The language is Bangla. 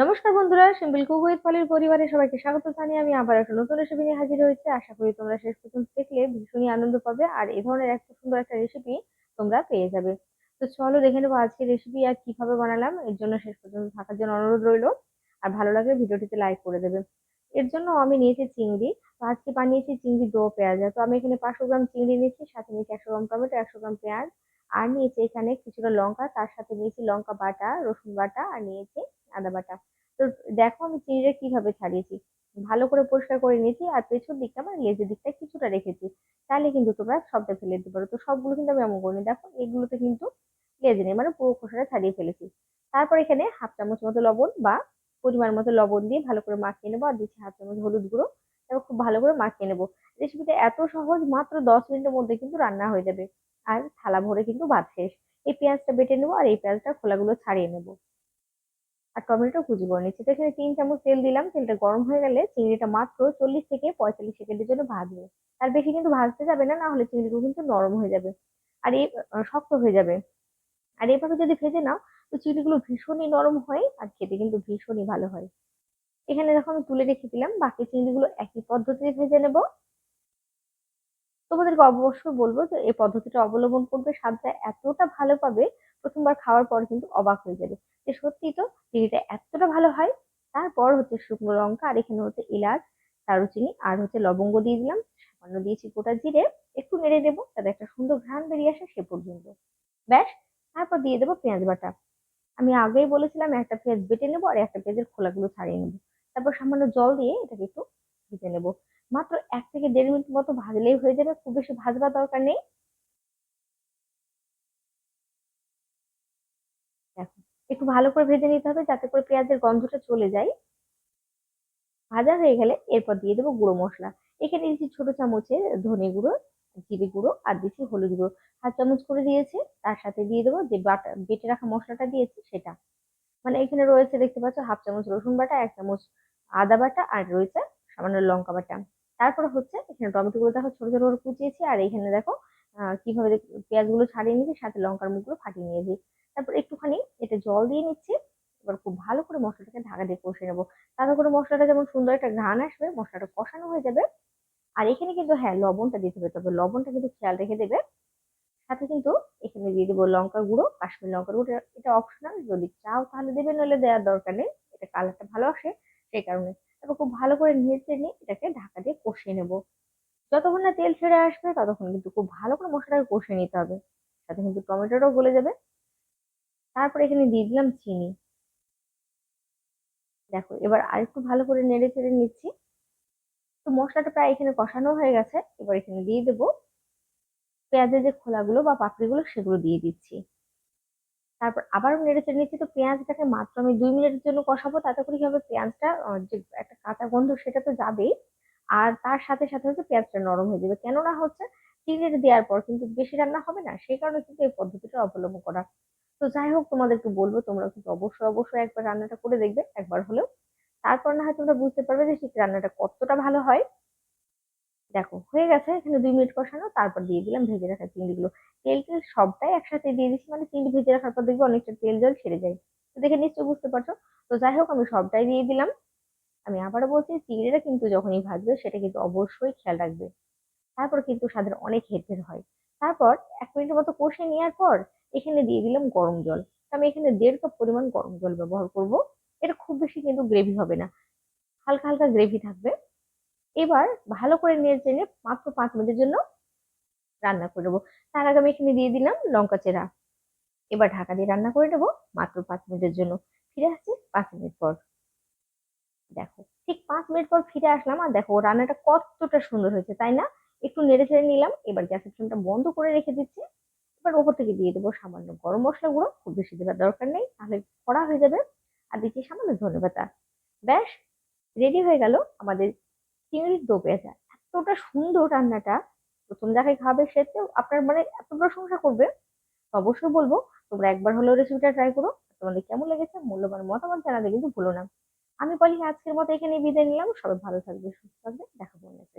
নমস্কার বন্ধুরা সিম্পল কুক পলির পরিবারে সবাইকে স্বাগত জানিয়ে আমি আবার একটা নতুন রেসিপি নিয়ে হাজির হয়েছি। আশা করি তোমরা শেষ পর্যন্ত দেখলে ভীষণই আনন্দ পাবে আর এই ধরনের একটা সুন্দর একটা রেসিপি তোমরা পেয়ে যাবে। তো চলো দেখে নেব আজকে রেসিপি আর কীভাবে বানালাম, এর জন্য শেষ পর্যন্ত থাকার জন্য অনুরোধ রইল। আর ভালো লাগলে ভিডিওটিতে লাইক করে দেবে। এর জন্য আমি নিয়েছি চিংড়ি, তো আজকে বানিয়েছি চিংড়ি দো পেঁয়াজ। তো আমি এখানে পাঁচশো গ্রাম চিংড়ি নিয়েছি, সাথে নিয়েছি একশো গ্রাম টমেটো, একশো গ্রাম পেঁয়াজ। আর নিয়েছি এখানে কিছুটা লঙ্কা, তার সাথে নিয়েছি লঙ্কা বাটা, রসুন বাটা আর নিয়েছি আদা বাটা। তো দেখো আমি চিংড়িটা কীভাবে ছাড়িয়েছি। ভালো করে পরিষ্কার করে নিয়েছি আর পেছন দিকটা মানে লেজের দিকটা কিছুটা রেখেছি। তাহলে কিন্তু তোমরা সবটা ফেলে দিতে পারো। তো সবগুলো কিন্তু আমি এমন করিনি। দেখো এগুলোতে কিন্তু লেজে নেই মানে পুরো খোসাটা ছাড়িয়ে ফেলেছি। তারপর এখানে হাফ চামচ মতো লবণ বা পরিমাণ মতো লবণ দিয়ে ভালো করে মাখিয়ে নেব। আর দিচ্ছি হাফ চামচ হলুদ গুঁড়ো। তারপর খুব ভালো করে মাখিয়ে নেব। রেসিপিটা এত সহজ, মাত্র দশ মিনিটের মধ্যে কিন্তু রান্না হয়ে যাবে। আর থালা ভরে কিন্তু ভাত শেষ। এই পেঁয়াজটা বেটে নেব আর এই পেঁয়াজটা খোলাগুলো ছাড়িয়ে নেব। আর টমেটো কুচি করে নিচ্ছি। তো এখানে তিন চামচ তেল দিলাম। তেলটা গরম হয়ে গেলে চিংড়িটা মাত্র চল্লিশ থেকে পঁয়তাল্লিশ সেকেন্ডের জন্য ভাজবে। তার বেশি কিন্তু ভাজতে যাবে না না হলে চিংড়িগুলো কিন্তু নরম হয়ে যাবে। আর এই শক্ত হয়ে যাবে। আর এভাবে যদি ভেজে নাও, তো চিংড়িগুলো ভীষণই নরম হয় আর খেতে কিন্তু ভীষণই ভালো হয়। এখানে দেখো আমি তুলে রেখে দিলাম বাকি চিংড়িগুলো একই পদ্ধতিতে ভেজে নেব। তোমাদেরকে অবশ্যই বলব যে এই পদ্ধতিটা অবলম্বন করবে, স্বাদটা এতটা ভালো পাবে, প্রথমবার খাওয়ার পর কিন্তু অবাক হয়ে যাবে যে সত্যি তো চিনিটা এতটা ভালো হয়। তারপর হচ্ছে শুকনো লঙ্কা আর এখানে হচ্ছে এলাচ, দারুচিনি আর হচ্ছে লবঙ্গ দিয়ে দিলাম, সামান্য দিয়েছি গোটা জিরে, একটু নেড়ে দেবো তাতে একটা সুন্দর ঘ্রাণ বেরিয়ে আসে সে পর্যন্ত। ব্যাস, তারপর দিয়ে দেবো পেঁয়াজ বাটা। আমি আগেই বলেছিলাম একটা পেঁয়াজ বেটে নেব আর একটা পেঁয়াজের খোলাগুলো ছাড়িয়ে নেব। তারপর সামান্য জল দিয়ে এটাকে একটু ভেজে নেব। মাত্র এক থেকে দেড় মিনিট মতো ভাজলেই হয়ে যাবে, খুব বেশি ভাজবার দরকার নেই। একটু ভালো করে ভেজে নিতে হবে যাতে করে পেঁয়াজের গন্ধটা চলে যায়। ভাজা হয়ে গেলে এরপর দিয়ে দেবো গুঁড়ো মশলা। এখানে দিচ্ছি ছোট চামচের ধনে গুঁড়ো, জিরে গুঁড়ো আর দিচ্ছি হলুদ গুঁড়ো। হাফ চামচ করে দিয়েছে, তার সাথে দিয়ে দেবো যে বাটা, বেটে রাখা মশলাটা দিয়েছি সেটা। মানে এখানে রয়েছে, দেখতে পাচ্ছ, হাফ চামচ রসুন বাটা, এক চামচ আদা বাটা আর রয়েছে সামান্য লঙ্কা বাটা। তারপরে হচ্ছে এখানে টমেটো গুলো দেখো ছোট ছোট করে কুচিয়েছি আর এখানে দেখো কীভাবে পেঁয়াজগুলো ছাড়িয়ে নিয়েছি, সাথে লঙ্কার মুখগুলো ফাটিয়ে নিয়েছি। তারপর একটুখানি এটা জল দিয়ে নিচ্ছি, এবার খুব ভালো করে মশলাটাকে ঢাকা দিয়ে কষে নেব। তাতে করে মশলাটা যেমন সুন্দর একটা ঘ্রাণ আসবে, মশলাটা কষানো হয়ে যাবে। আর এখানে কিন্তু হ্যাঁ লবণটা দিতে হবে, তবে লবণটা কিন্তু খেয়াল রেখে দেবে। সাথে কিন্তু এখানে দিয়ে দেবো লঙ্কার গুঁড়ো, কাশ্মীর লঙ্কার গুঁড়ো। এটা অপশনাল যদি চাও তাহলে দেবে, নইলে দেওয়ার দরকার নেই। এটা কালারটা ভালো আসে। সেই কারণে। তারপর খুব ভালো করে নেড়ে নিয়ে এটাকে ঢাকা দিয়ে কষিয়ে নেব। যতক্ষণ না তেল ছেড়ে আসবে, ততক্ষণ কিন্তু খুব ভালো করে মশলাটাকে কষিয়ে নিতে হবে। সাথে কিন্তু টমেটোটাও গলে যাবে। তারপর এখানে দিয়ে দিলাম চিনি। দেখো, এবার আরেকটু ভালো করে নেড়ে চেড়ে নিচ্ছি। তো মশলাটা প্রায় এখানে কষানো হয়ে গেছে। এবার এখানে দিয়ে দেবো পেঁয়াজের যে খোলাগুলো বা পাপড়িগুলো, সেগুলো দিয়ে দিচ্ছি। তারপর আবার নেড়ে চেড়ে নিচ্ছি, তো পেঁয়াজটাকে মাত্র আমি দুই মিনিটের জন্য কষাবো, তাতে করে কি হবে পেঁয়াজটা যে একটা কাঁচা গন্ধ সেটা তো যাবেই, আর তার সাথে সাথে হচ্ছে পেঁয়াজটা নরম হয়ে যাবে। কেননা হচ্ছে চিংড়ি দেওয়ার পর কিন্তু বেশি রান্না হবে না, সেই কারণে কিন্তু এই পদ্ধতিটা অবলম্বন করা। তো যাই হোক, তোমাদেরকে বলব, তোমরা কিন্তু অবশ্যই অবশ্যই একবার রান্নাটা করে দেখবে, একবার হলেও। তারপর না হয় তোমরা বুঝতে পারবে যে ঠিক রান্নাটা কতটা ভালো হয়। দেখো, হয়ে গেছে এখানে দুই মিনিট কষানো, তারপর দিয়ে দিলাম ভেজে রাখা চিংড়িগুলো। তেল টেল সবটাই একসাথে দিয়ে দিচ্ছি মানে চিংড়ি ভেজে রাখার পর দেখবে অনেকটা তেল জল ছেড়ে যায়। তো দেখে নিশ্চয়ই বুঝতে পারছ? তো যাই হোক, আমি সবটাই দিয়ে দিলাম। আমি আবারও বলছি, চিংড়িটা কিন্তু যখনই ভাজবে, সেটা কিন্তু অবশ্যই খেয়াল রাখবে। তারপর কিন্তু স্বাদের অনেক হেরফের হয়। তারপর এক মিনিটের মতো কষে নেওয়ার পর এখানে দিয়ে দিলাম গরম জল। আমি এখানে দেড় কাপ পরিমাণ গরম জল ব্যবহার করব। এটা খুব বেশি কিন্তু গ্রেভি হবে না। হালকা হালকা গ্রেভি থাকবে। এবার ভালো করে নেড়ে চেড়ে মাত্র পাঁচ মিনিটের জন্য রান্না করে নেব। তার আগে আমি এখানে দিয়ে দিলাম লঙ্কা চেরা। এবার ঢাকা দিয়ে রান্না করে নেব মাত্র পাঁচ মিনিটের জন্য। ফিরে আসছি পাঁচ মিনিট পর। দেখো, ঠিক পাঁচ মিনিট পর ফিরে আসলাম আর দেখো, রান্নাটা কতটা সুন্দর হয়েছে, তাই না? একটু নেড়ে চেড়ে নিলাম, এবার গ্যাসের ফ্লেমটা বন্ধ করে রেখে দিচ্ছি। এবার ওপর থেকে দিয়ে দেবো সামান্য গরম মশলা গুঁড়ো, খুব বেশি দেওয়ার দরকার নেই, তাহলে কড়া হয়ে যাবে। আর দিচ্ছি সামান্য ধনে পাতা। ব্যাস রেডি হয়ে গেল আমাদের চিংড়ির দো পেঁয়াজা এতটা সুন্দর রান্নাটা। প্রথম যাকে খাবে সে তো আপনার মানে এত প্রশংসা করবে। অবশ্যই বলব, তোমরা একবার হলেও রেসিপিটা ট্রাই করো। তোমাদের কেমন লেগেছে, মূল্যবান মতামত জানাতে কিন্তু ভুলো না। আমি বলি আজকের মতো এখানে বিদায় নিলাম। সবাই ভালো থাকবে, সুস্থ থাকবে। দেখাবো নেক্সট